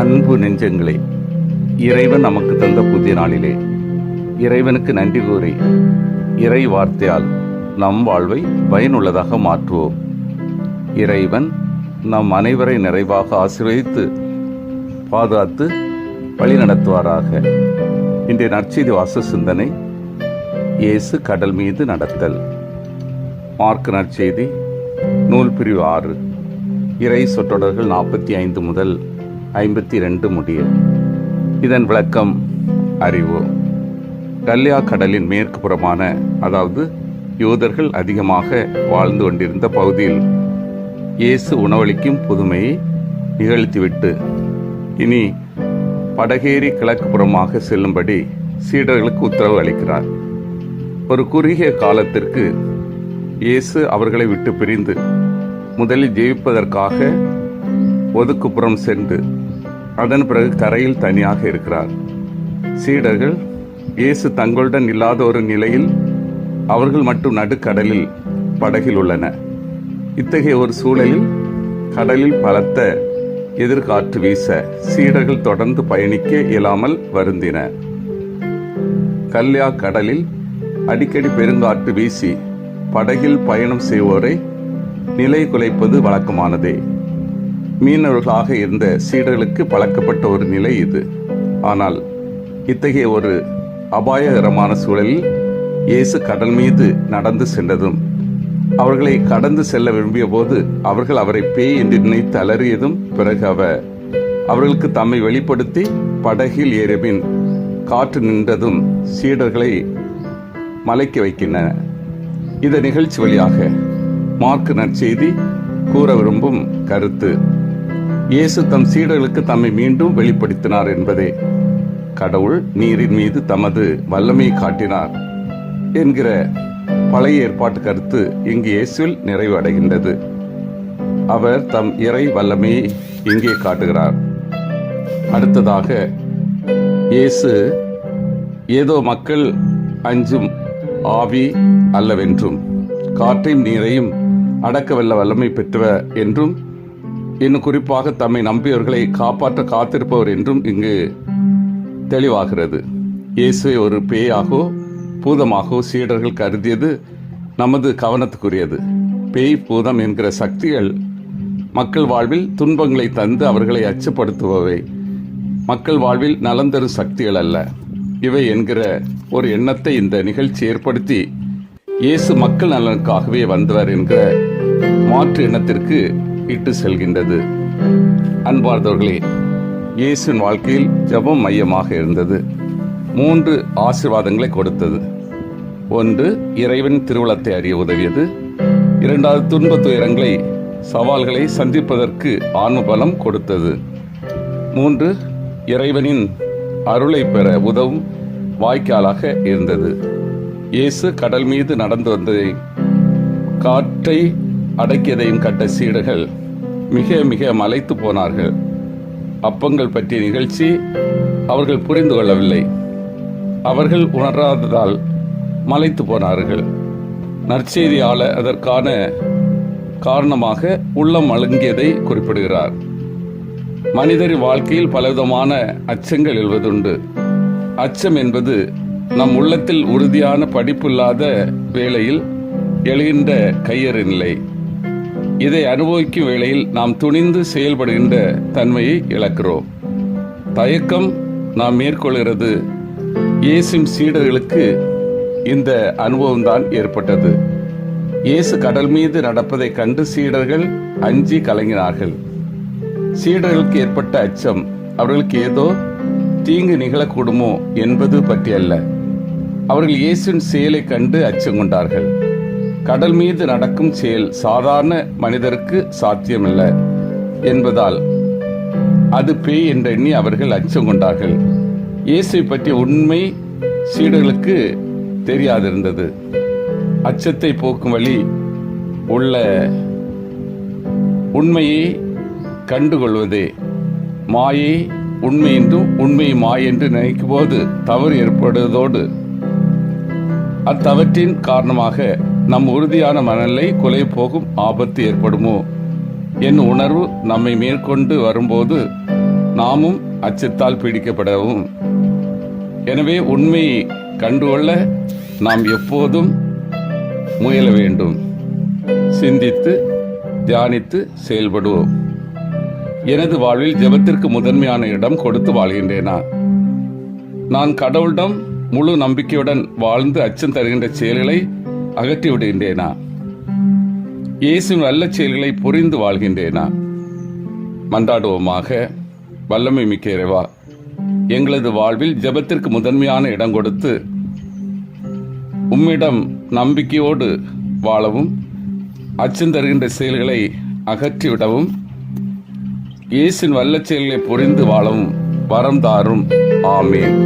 அன்பு நெஞ்சங்களே இறைவன் நமக்கு தந்த புதிய நாளிலே. இறைவனுக்கு நன்றி கூறி இறை வார்த்தையால் நம் வாழ்வை பயனுள்ளதாக மாற்றுவோம். இறைவன் நம் அனைவரை நிறைவாக ஆசீர்வதித்து பாதுகாத்து வழிநடத்துவாராக இன்றைய நற்செய்தி வாச சிந்தனை இயேசு கடல் மீது நடத்தல். மார்க் நற்செய்தி நூல் பிரிவு ஆறு. இறை சொற்றொடர்கள் நாற்பத்தி ஐந்து முதல் ஐம்பத்தி ரெண்டு முடிய. இதன் விளக்கம் அறிவு. கல்யா கடலின் மேற்கு புறமான அதாவது யூதர்கள் அதிகமாக வாழ்ந்து கொண்டிருந்த பகுதியில் இயேசு உணவளிக்கும் புதுமையை நிகழ்த்திவிட்டு இனி படகேறி கிழக்கு புறமாக செல்லும்படி சீடர்களுக்கு உத்தரவு அளிக்கிறார். ஒரு குறுகிய காலத்திற்கு இயேசு அவர்களை விட்டு பிரிந்து முதலில் ஜெயிப்பதற்காக ஒதுக்குப்புறம் சென்று அதன் பிறகு கரையில் தனியாக இருக்கிறார். சீடர்கள் இயேசு தங்களுடன் இல்லாத ஒரு நிலையில் அவர்கள் மட்டும் நடுக்கடலில் படகில் உள்ளன. இத்தகைய ஒரு சூழலில் கடலில் பலத்த எதிர்காற்று வீச சீடர்கள் தொடர்ந்து பயணிக்க இயலாமல் வருந்தின. கல்யா கடலில் அடிக்கடி பெருங்காற்று வீசி படகில் பயணம் செய்வோரை நிலை குலைப்பது வழக்கமானதே. மீனவர்களாக இருந்த சீடர்களுக்கு பழக்கப்பட்ட ஒரு நிலை இது. ஆனால் இத்தகைய ஒரு அபாயகரமான சூழலில் இயேசு கடல் மீது நடந்து சென்றதும் அவர்களை கடந்து செல்ல விரும்பிய போது அவர்கள் அவரை பேய் என்று நினைத்து அலறியதும் பிறகு அவர் அவர்களுக்கு தம்மை வெளிப்படுத்தி படகில் ஏறியபின் காற்று நின்றதும் சீடர்களை மலைக்க வைக்கின்றன இந்த நிகழ்ச்சி வழியாக மார்க் நற்செய்தி கூற விரும்பும் கருத்து. இயேசு தம் சீடர்களுக்கு தம்மை மீண்டும் வெளிப்படுத்தினார் என்பதே. கடவுள் நீரின் மீது தமது வல்லமையை காட்டினார் என்கிற பழைய ஏற்பாட்டு கருத்து இங்கு இயேசுவில் நிறைவடைகின்றது அவர் தம் இறை வல்லமையை இங்கே காட்டுகிறார். அடுத்ததாக இயேசு ஏதோ மக்கள் அஞ்சும் ஆவி அல்லவென்றும் காற்றையும் நீரையும் அடக்க வல்ல வல்லமை பெற்றவர் என்றும் இன்னும் குறிப்பாக தம்மை நம்பியவர்களை காப்பாற்ற காத்திருப்பவர் என்றும் இங்கு தெளிவாகிறது. இயேசுவை ஒரு பேயாகவோ பூதமாகவோ சீடர்கள் கருதியது நமது கவனத்துக்குரியது. பேய் பூதம் என்கிற சக்திகள் மக்கள் வாழ்வில் துன்பங்களை தந்து அவர்களை அச்சப்படுத்துபவை. மக்கள் வாழ்வில் நலம் தரும் சக்திகள் அல்ல. இவை என்கிற ஒரு எண்ணத்தை இந்த நிகழ்ச்சி ஏற்படுத்தி இயேசு மக்கள் நலனுக்காகவே வந்தவர் என்கிற மாற்று எண்ணத்திற்கு இட்டு செல்கின்றது. அன்பார்ந்தவர்களே இயேசுவின் வாழ்க்கையில் ஜெபம் மையமாக இருந்தது. மூன்று ஆசிர்வாதங்களை கொடுத்தது. ஒன்று இறைவன் திருவிழத்தை அறிய உதவியது. இரண்டாவது துன்ப துயரங்களை சவால்களை சந்திப்பதற்கு ஆன்ம பலம் கொடுத்தது. மூன்று இறைவனின் அருளை பெற உதவும் வாய்க்காலாக இருந்தது. இயேசு கடல் மீது நடந்து வந்ததை காற்றை அடக்கியதையும் கட்ட சீடர்கள் மிக மிக மலைத்து போனார்கள். அப்பங்கள் பற்றிய நிகழ்ச்சி அவர்கள் புரிந்து கொள்ளவில்லை. அவர்கள் உணராததால் மலைத்து போனார்கள். நற்செய்தியாளர் அதற்கான காரணமாக உள்ளம் அழுங்கியதை குறிப்பிடுகிறார். மனிதர் வாழ்க்கையில் பலவிதமான அச்சங்கள் எழுவதுண்டு. அச்சம் என்பது நம் உள்ளத்தில் உறுதியான படிப்பு இல்லாத வேளையில் எழுகின்ற கையறு நிலை. இதை அனுபவிக்கும் வேளையில் நாம் துணிந்து செயல்படுகின்ற தன்மையை இழக்கிறோம். தயக்கம் நாம் மேற்கொள்கிறது. இயேசும் சீடர்களுக்கு இந்த அனுபவம்தான் ஏற்பட்டது. இயேசு கடல் மீது நடப்பதைக் கண்டு சீடர்கள் அஞ்சி கலங்கினார்கள். சீடர்களுக்கு ஏற்பட்ட அச்சம் அவர்களுக்கு ஏதோ தீங்கு நிகழக்கூடுமோ என்பது பற்றியல்ல. அவர்கள் இயேசுவின் செயலை கண்டு அச்சம் கொண்டார்கள். கடல் மீது நடக்கும் செயல் சாதாரண மனிதருக்கு சாத்தியமல்ல என்பதால் அது பேய் என்ற எண்ணி அவர்கள் அச்சம் கொண்டார்கள். இயேசுவை பற்றிய உண்மை சீடர்களுக்கு தெரியாதிருந்தது. அச்சத்தை போக்கும் வழி உள்ள உண்மையை கண்டுகொள்வதே. மாயை உண்மை என்றும் உண்மை மாய் என்று நினைக்கும் போது தவறு ஏற்படுவதோடு அத்தவற்றின் காரணமாக நம் உறுதியான மனநிலை குலை போகும் ஆபத்து ஏற்படுமோ? என் உணர்வு நம்மை மேற்கொண்டு வரும்போது நாமும் அச்சத்தால் பீடிக்கப்படவும். எனவே உண்மையை கண்டுகொள்ள நாம் எப்போதும் முயல வேண்டும். சிந்தித்து தியானித்து செயல்படுவோம். எனது வாழ்வில் ஜெபத்திற்கு முதன்மையான இடம் கொடுத்து வாழ்கின்றேனா? நான் கடவுளிடம் முழு நம்பிக்கையுடன் வாழ்ந்து அச்சம் தருகின்ற செயல்களை அகற்றி விடுகின்றேனா? இயேசுவின் நல்ல செயல்களை புரிந்து வாழ்கின்றேனா? மன்றாடுவோமாக வல்லமை மிக்க இறைவா எங்களது வாழ்வில் ஜெபத்திற்கு முதன்மையான இடம் கொடுத்து உம்மிடம் நம்பிக்கையோடு வாழவும் அச்சம் தருகின்ற செயல்களை அகற்றிவிடவும் இயேசின் வல்ல செயல்களை புரிந்து வாழவும் வரம் தாரும். ஆமேன்.